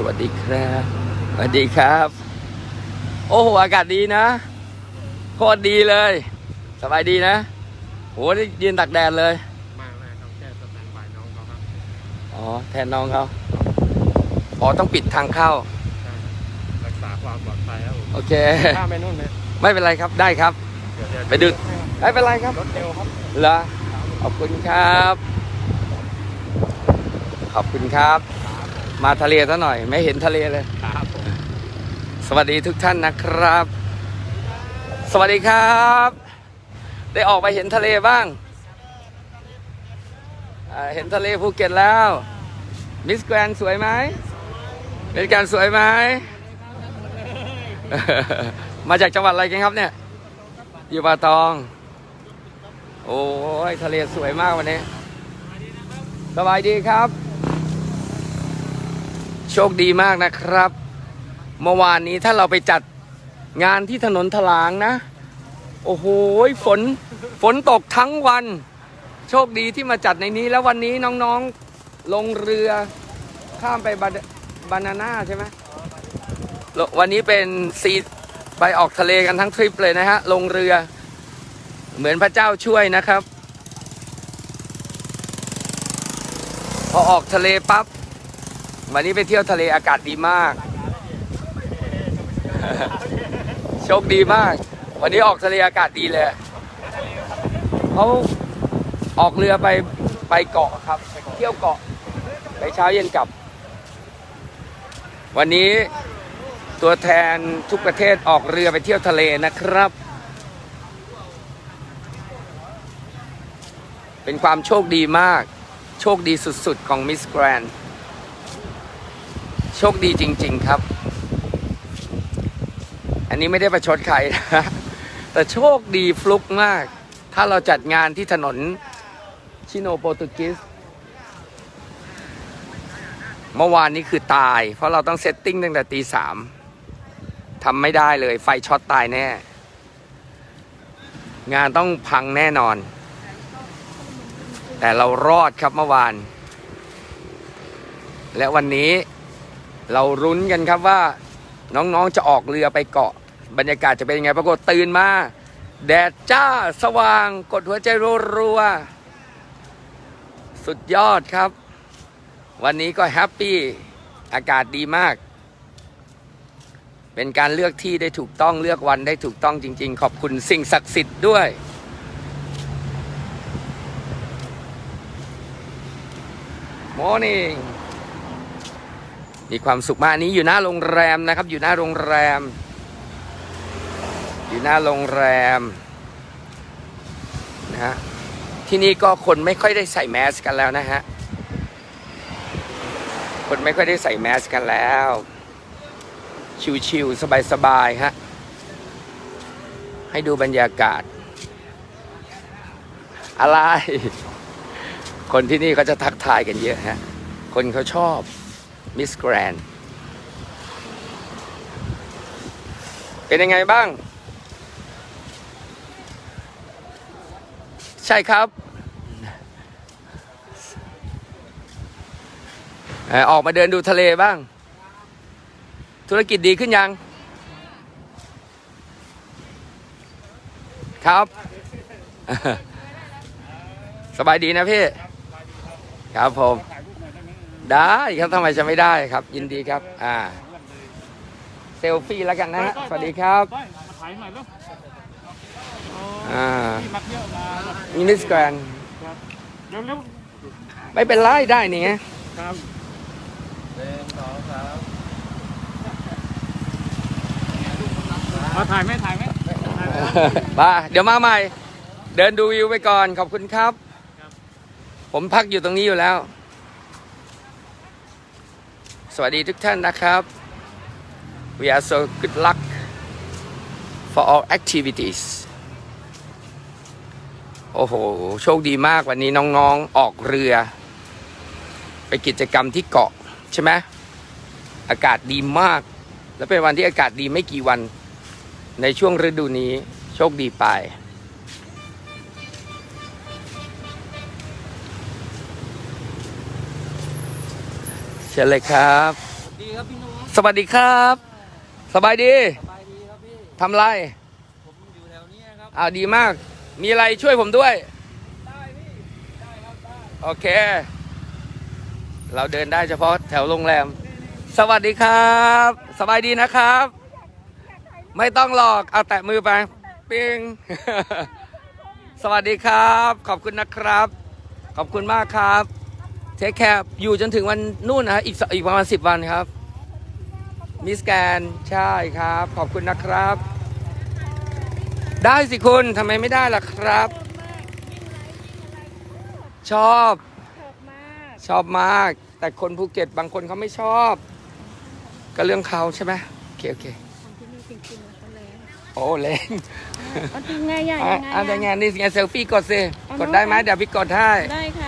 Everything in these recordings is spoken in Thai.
สวัสดีครับสวัสดีครับ โอ้โหอากาศดีนะโคตรดีเลย สบายดีนะโหได้ยืนตักแดดเลยมากเลยต้องแก้สแตนบายน้องเขาครับอ๋อแทนน้องเขาอ๋อต้องปิดทางเข้าใช่รักษาความปลอดภัยครับผมโอเค ข้ามไปนู่นไหมไม่เป็นไรครับได้ครับ เดี๋ยวเยวไปดู ไม่เป็นไรครับรถเร็วครับ เหรอขอบคุณครับ ขอบคุณครับ มาทะเลซะหน่อย ไม่เห็นทะเลเลย ครับผมสวัสดีทุกท่านนะครับ สวัสดีครับ ได้ออกไปเห็นทะเลบ้างอ่าเห็นทะเลภูเก็ตแล้ว มิสแกรนสวยไหมมิสแกรนสวยไหม มาจากจังหวัดอะไรกันครับเนี่ย อยู่ป่าตอง โอ้ยทะเลสวยมากวันนี้ สบายดีครับโชคดีมากนะครับ เมื่อวานนี้ถ้าเราไปจัดงานที่ถนนถลางนะ โอ้โหฝนฝนตกทั้งวัน โชคดีที่มาจัดในนี้แล้ววันนี้น้องๆลงเรือข้ามไปบาบานาน่าใช่ไหมวันนี้เป็นซีไปออกทะเลกันทั้งทริปเลยนะฮะ ลงเรือ เหมือนพระเจ้าช่วยนะครับ พอออกทะเลปั๊บ วันนี้ไปเที่ยวทะเลอากาศดีมาก โชคดีมาก วันนี้ออกทะเลอากาศดีเลยเขาออกเรือไปไปเกาะครับ เที่ยวเกาะ ไปเช้าเย็นกลับ วันนี้ตัวแทนทุกประเทศออกเรือไปเที่ยวทะเลนะครับ เป็นความโชคดีมาก โชคดีสุดๆของมิสแกรน โชคดีจริง ๆครับ อันนี้ไม่ได้ประชดใครนะแต่โชคดีฟลุกมาก ถ้าเราจัดงานที่ถนนชิโนโปรตุกิสเมื่อวานนี้คือตาย เพราะเราต้องเซตติ้งตั้งแต่ตีสามทำไม่ได้เลยไฟช็อตตายแน่ งานต้องพังแน่นอน แต่เรารอดครับเมื่อวาน และวันนี้ เรารุ้นกันครับว่าน้องๆจะออกเรือไปเกาะ บรรยากาศจะเป็นยังไงปรากฏตื่นมา แดดจ้าสว่างกดหัวใจรัวๆสุดยอดครับ วันนี้ก็แฮปปี้อากาศดีมาก เป็นการเลือกที่ได้ถูกต้องเลือกวันได้ถูกต้องจริง ๆ ขอบคุณสิ่งศักดิ์สิทธิ์ด้วย Morning มีความสุขมากนนี้อยู่หน้าโรงแรมนะครับ อยู่หน้าโรงแรม อยู่หน้าโรงแรมนะฮะที่นี่ก็คนไม่ค่อยได้ใส่แมสกันแล้วนะฮะคนไม่ค่อยได้ใส่แมสกันแล้ว ชิวๆสบายๆฮะให้ดูบรรยากาศ อะไร คนที่นี่เขาจะทักทายกันเยอะฮะคนเขาชอบ มิสแกรนเป็นยังไงบ้าง ใช่ครับ ออกมาเดินดูทะเลบ้าง ธุรกิจดีขึ้นยัง ครับ สบายดีนะพี่ ครับผม ได้ครับทำไมจะไม่ได้ครับ ยินดีครับ อ่า เซลฟี่แล้วกันนะฮะสวัสดีครับไปมาถ่ายหน่อยลูกอ่าที่มักเยอะมามีมิสแกรนเร็วเร็วไม่เป็นไรได้นี่ไงๆครับหนึ่งสองสามมาถ่ายไหมถ่ายไหมถ่ายไหมมาเดี๋ยวมาใหม่ เดินดูวิวไปก่อนขอบคุณครับ ผมพักอยู่ตรงนี้อยู่แล้ว สวัสดีทุกท่านนะครับ we are so good luck for all activities โอ้โห โชคดีมากวันนี้น้องๆออกเรือ ไปกิจกรรมที่เกาะใช่ไหมอากาศดีมาก และเป็นวันที่อากาศดีไม่กี่วันในช่วงฤดูนี้ โชคดีไป ชิญเลยครับ ดีครับพี่นุ้ยสวัสดีครับ สบายดีสบายดีครับพี่ ทำไรผมอยู่แถวนี้ครับอ่าดีมาก มีอะไรช่วยผมด้วย ได้พี่ ได้ครับได้โอเค เราเดินได้เฉพาะแถวโรงแรม สวัสดีครับ สบายดีนะครับ ไม่ต้องหลอก เอาแตะมือไป ปิ้งสวัสดีครับ ขอบคุณนะครับ ขอบคุณมากครับ เทคแคร์อยู่จนถึงวันนู่นนะฮะอีกสอีกประมาณสิบวันครับ มิสแกนใช่ครับ ขอบคุณนะครับ ได้สิคุณทำไมไม่ได้ล่ะครับ ชอบ ชอบมาก แต่คนภูเก็ตบางคนเขาไม่ชอบ ก็เรื่องเขาใช่ไหมโอเคโอเคโอ้แรงเอาจริงไงใหญ่อะยังไงอะแต่อะไงานนี่ไงเซลฟี่กดสิเอากดได้ไหมเอาเดี๋ยวพี่กดให้ ได้ค่ะ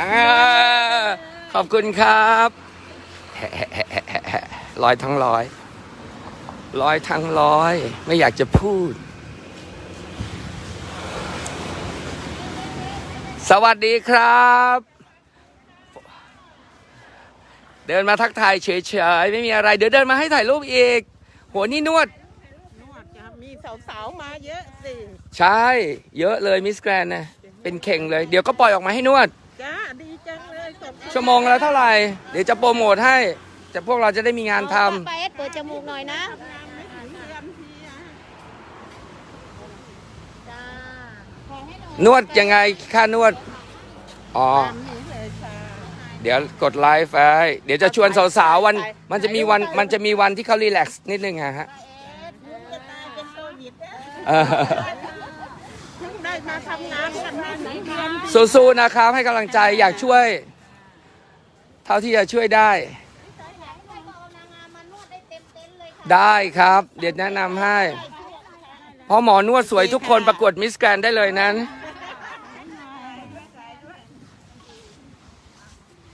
อ่าขอบคุณครับร้อยทั้งร้อยร้อยทั้งร้อย ไม่อยากจะพูด สวัสดีครับ เดินมาทักทายเฉยๆ ไม่มีอะไร เดี๋ยวเดินมาให้ถ่ายรูปอีกโหนี่นวด นวดจะมีสาวๆ มาเยอะสิ ใช่ เยอะเลยมิสแกรนนะ เป็นเข่งเลย เดี๋ยวก็ปล่อยออกมาให้นวด จ้าดีจังเลยขอบคุณชั่วโมงละเท่าไหร่ เดี๋ยวจะโปรโมทให้ จะพวกเราจะได้มีงานทไปเอ็ดเปิดจมูกหน่อยนะไม่ถึงเดือนทีอะจ้าำนวดยังไงค่านวด อ๋อ ตามนี้เลยค่ะเดี๋ยวกดไลฟ์ไปเดี๋ยวจะชวนสาวๆวัน มันจะมีวันมันจะมีวันที่เขารีแลกซ์นิดนึงอะฮะลูกจะตายเป็นโควิดแล้วเออเพิ่งได้ มาทำงานกันมาหนึ่งเดือนสู้ๆนะครับ ให้กำลังใจอยากช่วย เท่าที่จะช่วยได้ ได้ครับ เดี๋ยวแนะนำให้ เพราะหมอนวดสวยทุกคนประกวดมิสแกรนได้เลยนั้น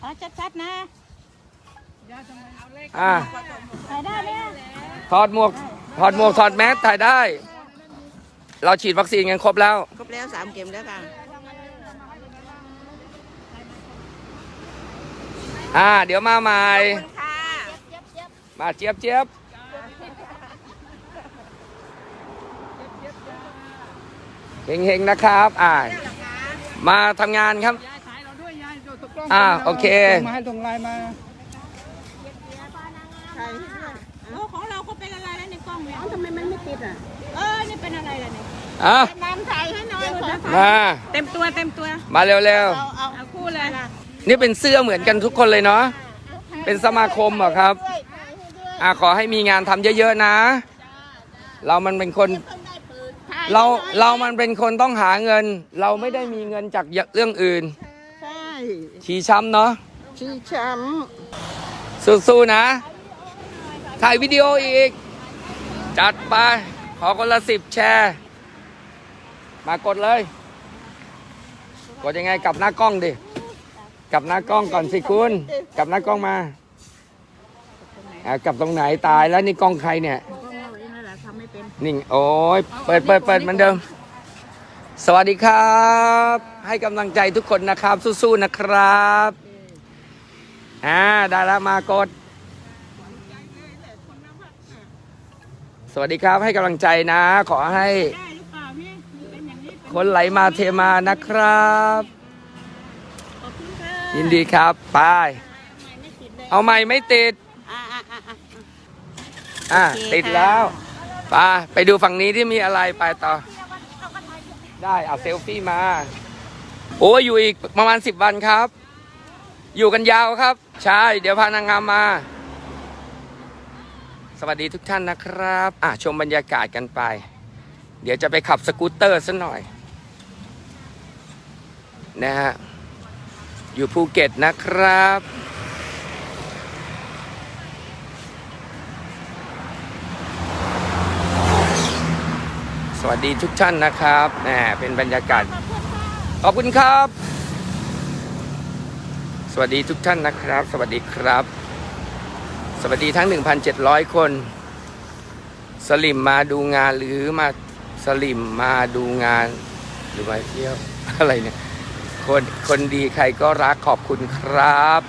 อ๋อชัดๆนะอะถ่ายได้ไหมอะถอดหมวก ถอดหมวก ถอดแมสถ่ายได้ เราฉีดวัคซีนกันครบแล้ว ครบแล้วสามเข็มแล้วค่ะ อ่า เดี๋ยวมาใหม่ค่ะมาเจี๊ยบเจี๊ยบเฮงๆนะครับ อ่า มาทำงานครับยายถ่ายเราด้วยยายตกล้องอ่า โอเคส่งมาให้ส่งไลน์มาใครให้ด้วยโอ้ของเราก็เป็นอะไรนะในกล้องเนี่ยทำไมมันไม่ติดอะ เออ นี่เป็นอะไรล่ะเนี่ย อะน้ำไทยให้หน่อยขอมา เต็มตัวเต็มตัว มาเร็วเอาเอาเอาคู่เลยๆ นี่เป็นเสื้อเหมือนกันทุกคนเลยเนาะ เป็นสมาคมเหรอครับ ด้วยถ่ายให้ด้วยอ่าขอให้มีงานทำเยอะๆนะ เรามันเป็นคน เพิ่งได้ปืนถ่ายเราเรามันเป็นคนต้องหาเงิน เราไม่ได้มีเงินจากเรื่องอื่น ใช่ชีช้ำเนาะ ชีช้สู้ๆนะ ถ่ายวิดีโออีก จัดไป ขอคนละสิบแชร์ มากดเลย กดยังไงกลับหน้ากล้องดิกลับหน้ากล้องก่อนสิคุณ กลับหน้ากล้องมาอะกลับตรงไหนตายแล้วนี่กล้องใครเนี่ยนิ่งโอ้ยเปิดเปิดเปิดเหมือนเดิม สวัสดีครับ ให้กำลังใจทุกคนนะครับ สู้ๆนะครับอ่าด้แล้วมากด สวัสดีครับให้กำลังใจนะ ขอให้ คนไหลมาเทมานะครับขอบคุณค่ะยินดีครับไปไม่ติดเลยเอาใหม่ไม่ติด อ่าอ่าอ่าอ่า อะโอเคติดค่ะแล้วไปไปดูฝั่งนี้ที่มีอะไรไปต่อ ได้ เอาเซลฟี่มา โอ้ยอยู่อีกประมาณสิบวันครับ อยู่กันยาวครับ ใช่ เดี๋ยวพานางงามมา สวัสดีทุกท่านนะครับ อะชมบรรยากาศกันไป เดี๋ยวจะไปขับสกูตเตอร์สัหน่อย นะฮะ อยู่ภูเก็ตนะครับ สวัสดีทุกท่านนะครับแหมเป็นบรรยากาศ ขอบคุณครับ สวัสดีทุกท่านนะครับ สวัสดีครับ สวัสดีทั้ง 1,700 คน สลิมมาดูงานหรือมาสลิมมาดูงานหรือมาเที่ยวอะไรเนี่ย คนคนดีใครก็รักขอบคุณครับ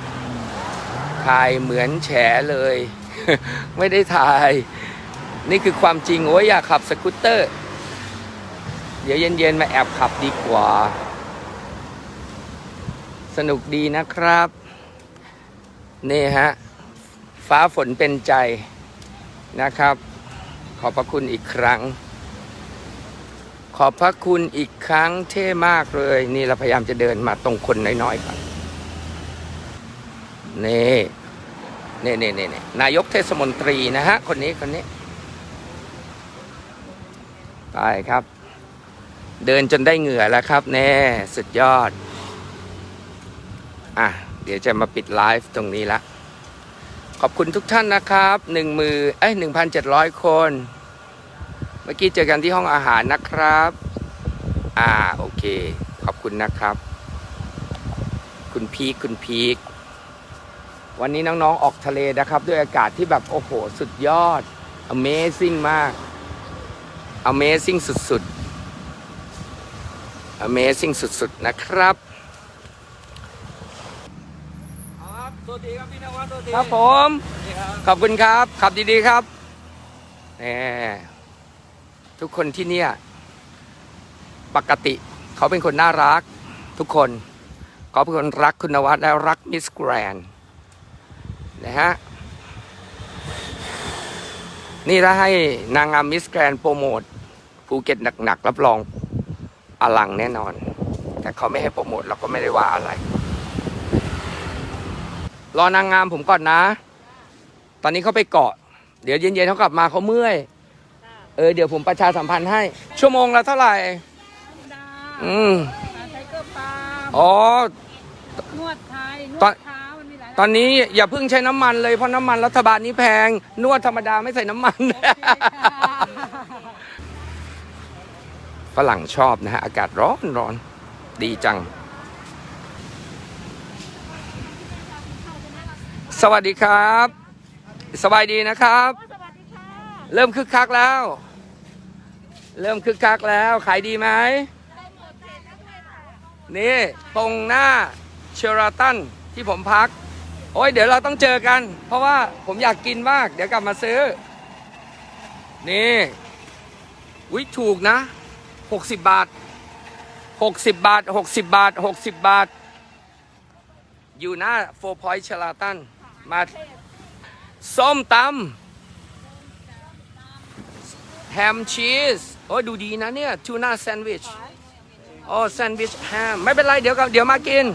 ถ่ายเหมือนแฉเลย ไม่ได้ถ่าย นี่คือความจริงโอ้ยอยากขับสกูตเตอร์ เดี๋ยวเย็นๆมาแอบขับดีกว่า สนุกดีนะครับ นี่ฮะ ฟ้าฝนเป็นใจนะครับ ขอบพระคุณอีกครั้ง ขอบพระคุณอีกครั้งเท่มากเลย นี่เราพยายามจะเดินมาตรงคนน้อยๆก่อนนี่นี่นี่นี่นายกเทศมนตรีนะฮะ คนนี้คนนี้ไปครับ เดินจนได้เหงื่อแล้วครับ แน่ สุดยอด อะ เดี๋ยวจะมาปิดไลฟ์ตรงนี้ละ ขอบคุณทุกท่านนะครับหนึ่งมือเอ้ยหนึ่งพันเจ็ดร้อยคน มื่อกี้เจอกันที่ห้องอาหารนะครับ อ่าโอเค ขอบคุณนะครับ คุณพีคคุณพีควันนี้น้องๆออกทะเลนะครับ ด้วยอากาศที่แบบโอ้โห สุดยอด Amazing มาก Amazing สุดๆ Amazing สุดๆ นะครับครับตัวทีครับพี่นวัดตัวทีครับผมนี่ครับขอบคุณครับ ขับดีๆครับแหม ทุกคนที่เนี่ยปกติเขาเป็นคนน่ารักทุกคนเขาเป็นคนรักคุณนวัดและรักมิสแกรนนะฮะนี่ถ้าให้นางงามมิสแกรนโปรโมทภูเก็ตหนักๆรับรองอลังแน่นอน แต่เขาไม่ให้โปรโมทเราก็ไม่ได้ว่าอะไร รอนางงามผมก่อนนะ ตอนนี้เขาไปเกาะ เดี๋ยวเย็นๆเขากลับมาเขาเมื่อย เออเดี๋ยวผมประชาสัมพันธ์ให้ ชั่วโมงละเท่าไหร่ อืมไทเกอร์ปาล์มอ๋อ นวดไทยนตวอนดเท้ามันมีหลายตอนนี้อย่าเพิ่งใช้น้ำมันเลยเพราะน้ำมันรัฐบาลนี้แพง นวดธรรมดาไม่ใส่น้ำมัน ฝรั่งชอบนะฮะ อากาศร้อนร้อนดีจัง สวัสดีครับ สบายดีนะครับ เริ่มคึกคักแล้ว เริ่มคึกคักแล้ว ขายดีไหมนี่ตรงหน้าเชอราตันที่ผมพัก โอ้ยเดี๋ยวเราต้องเจอกัน เพราะว่าผมอยากกินมาก เดี๋ยวกลับมาซื้อ นี่วิถูกนะ 60 บาท 60 บาท 60 บาท 60 บาท อยู่หน้าโฟร์พอยต์เชอราตัน มาส้มตำแฮมชีส โอ้ยดูดีนะเนี่ยทูน่าแซนด์วิชโอ้แซนด์วิชแฮมไม่เป็นไรเดี๋ยวก็เดี๋ยวมากิน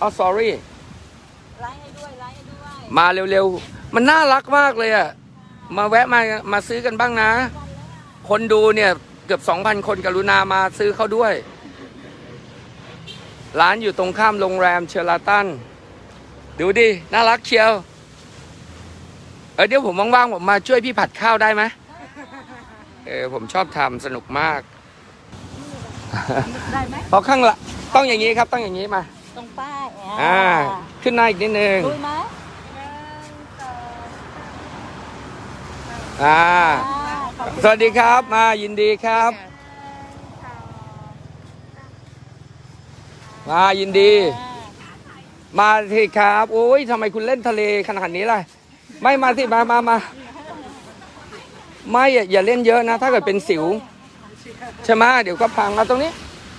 อ๋อ sorry มาเร็วๆ มันน่ารักมากเลยอะมาแวะมามาซื้อกันบ้างนะ คนดูเนี่ยเกือบ2,000คนกรุณามาซื้อเขาด้วย ร้านอยู่ตรงข้ามโรงแรมเชอราตัน ดูดิ น่ารักเชียว เออเดี๋ยวผมว่างๆ ผมมาช่วยพี่ผัดข้าวได้ไหม เออผมชอบทำสนุกมาก ได้ไหมพอข้างละต้องอย่างนี้ครับต้องอย่างนี้มา ตรงป้ายอ่า ขึ้นหน้าอีกนิดนึง ดูไหมอ่า สวัสดีครับ มายินดีครับ มายินดี มาสิครับ โอ้ยทำไมคุณเล่นทะเลขนาดนี้ล่ะ ไม่มาสิ มามามา ไม่อย่าอย่าเล่นเยอะนะ ถ้าเกิดเป็นสิวใช่ไหมเดี๋ยวก็พังมาตรงนี้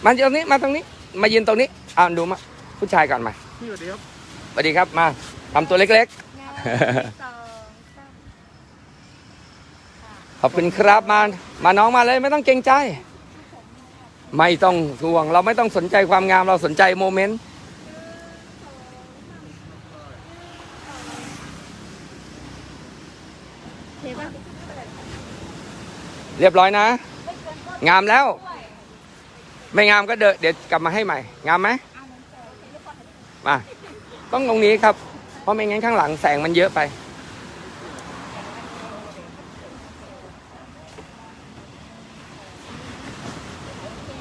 มาตรงนี้มาตรงนี้ มายืนตรงนี้อ่าดูมาผู้ชายก่อนมาพี่สวัสดีครับสวัสดีครับมาทำตัวเล็กๆขอบคุณครับมามาน้องมาเลยไม่ต้องเกรงใจ ไม่ต้องห่วง เราไม่ต้องสนใจความงามเราสนใจโมเมนต์เรียบร้อยนะ งามแล้ว ไม่งามก็เดนเดี๋ยวกลับมาให้ใหม่ งามไหมมาต้องตรงนี้ครับ เพราะไม่งั้นข้างหลังแสงมันเยอะไป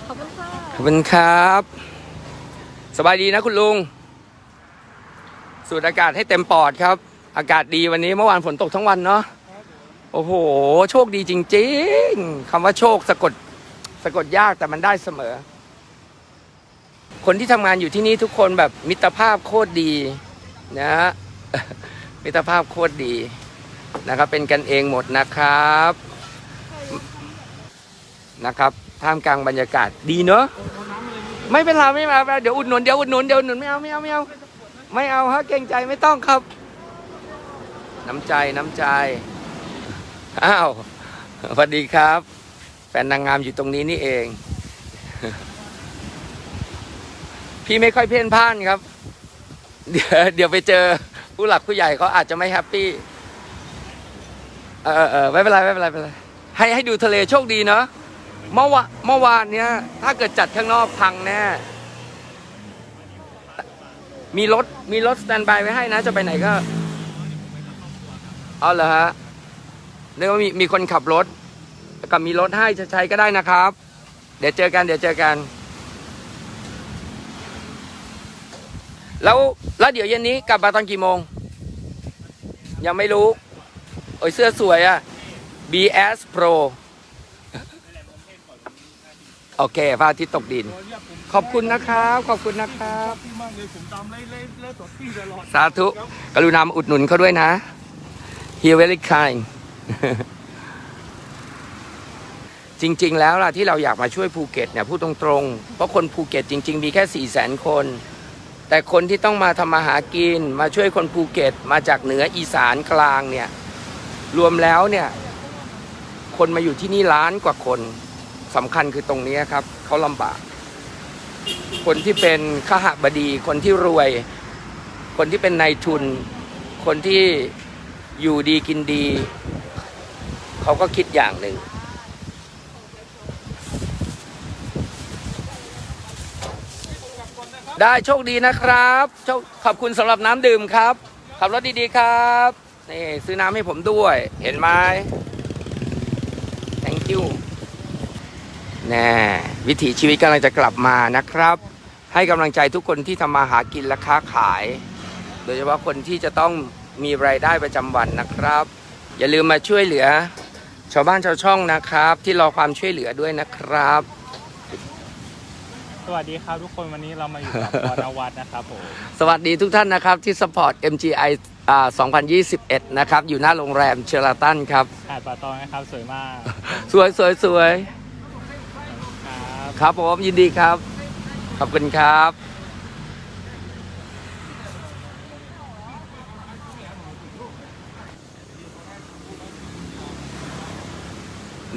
ขอบคุณค่ะขอบคุณครับ สบายดีนะคุณลุง สูดอากาศให้เต็มปอดครับ อากาศดีวันนี้เมื่อวานฝนตกทั้งวันเนาะ โอ้โห โชคดีจริง ๆคำว่าโชคสะกดสะกดยากแต่มันได้เสมอ คนที่ทำงานอยู่ที่นี่ทุกคนแบบมิตรภาพโคตรดีนะฮะมิตรภาพโคตรดีนะครับ เป็นกันเองหมดนะครับนะครับท่ามกลางบรรยากาศดีเนอะไม่เป็นไรไม่เป็นไรเดี๋ยวอุดหนุนเดี๋ยวอุดหนุนเดี๋ยวอุดหนุนไม่เอาไม่เอาไม่เอาไม่เอาฮะเกรงใจไม่ต้องครับ น้ำใจน้ำใจ อ้าวสวัสดีครับ แฟนนางงามอยู่ตรงนี้นี่เอง พี่ไม่ค่อยเพ่นพ่านครับ เดี๋ยวเดี๋ยวไปเจอผู้หลักผู้ใหญ่เขาอาจจะไม่แฮปปี้ เออเออไม่เป็นไรไม่เป็นไรไม่เป็นไรให้ให้ดูทะเลโชคดีเนาะเมื่อวานเมื่อวานเนี้ย ถ้าเกิดจัดข้างนอกพังแน่ มีรถมีรถสแตนบายไว้ให้นะ จะไปไหนก็ เอาเหรอฮะ เรียกว่ามีมีคนขับรถกับมีรถให้จะใช้ก็ได้นะครับ เดี๋ยวเจอกันเดี๋ยวเจอกัน แล้วแล้วเดี๋ยวเย็นนี้กลับมาตอนกี่โมง ยังไม่รู้โอ้ยเสื้อสวยอะ BS Pro โอเคพระอาทิตตกดิน ขอบคุณนะครับ ขอบคุณนะครับ สาธุ กรุณามาอุดหนุนเขาด้วยนะ He very kind จริง ๆ แล้วล่ะที่เราอยากมาช่วยภูเก็ตเนี่ยพูดตรงๆ เพราะคนภูเก็ตจริง ๆ มีแค่4ี่แสนคน แต่คนที่ต้องมาทำมาหากิน มาช่วยคนภูเก็ตมาจากเหนืออีสานกลางเนี่ย รวมแล้วเนี่ย คนมาอยู่ที่นี่ล้านกว่าคนสำคัญคือตรงนี้ครับเขาลำบาก คนที่เป็นข้าหบดี คนที่รวย คนที่เป็นนายทุน คนที่อยู่ดีกินดี เขาก็คิดอย่างหนึ่ง ได้โชคดีนะครับโชคขอบคุณสำหรับน้ำดื่มครับขับรถดีๆครับนี่ซื้อน้ำให้ผมด้วยเห็นไหม thank you แน่วิถีชีวิตกำลังจะกลับมานะครับ ให้กำลังใจทุกคนที่ทำมาหากินและค้าขาย โดยเฉพาะคนที่จะต้องมีรายได้ประจำวันนะครับ อย่าลืมมาช่วยเหลือ ชาวบ้านชาวช่องนะครับ ที่รอความช่วยเหลือด้วยนะครับ สวัสดีครับทุกคนวันนี้เรามาอยู่กับวรรณวัฒน์นะครับผมสวัสดีทุกท่านนะครับที่ support MGI อ่า2021 นะครับ อยู่หน้าโรงแรมเชอราตันครับ หาดป่าตองนะครับสวยมากสวยสวยสวยครับ ครับผมยินดีครับ ขอบคุณครับ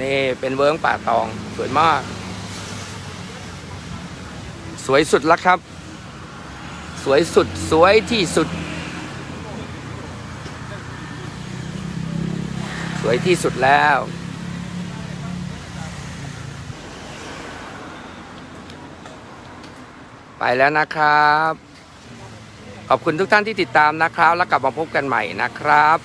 นี่เป็นเวิร์งป่าตอง สวยมาก สวยสุดแล้วครับ สวยสุดสวยที่สุด สวยที่สุดแล้ว ไปแล้วนะครับ ขอบคุณทุกท่านที่ติดตามนะครับ แล้วกลับมาพบกันใหม่นะครับ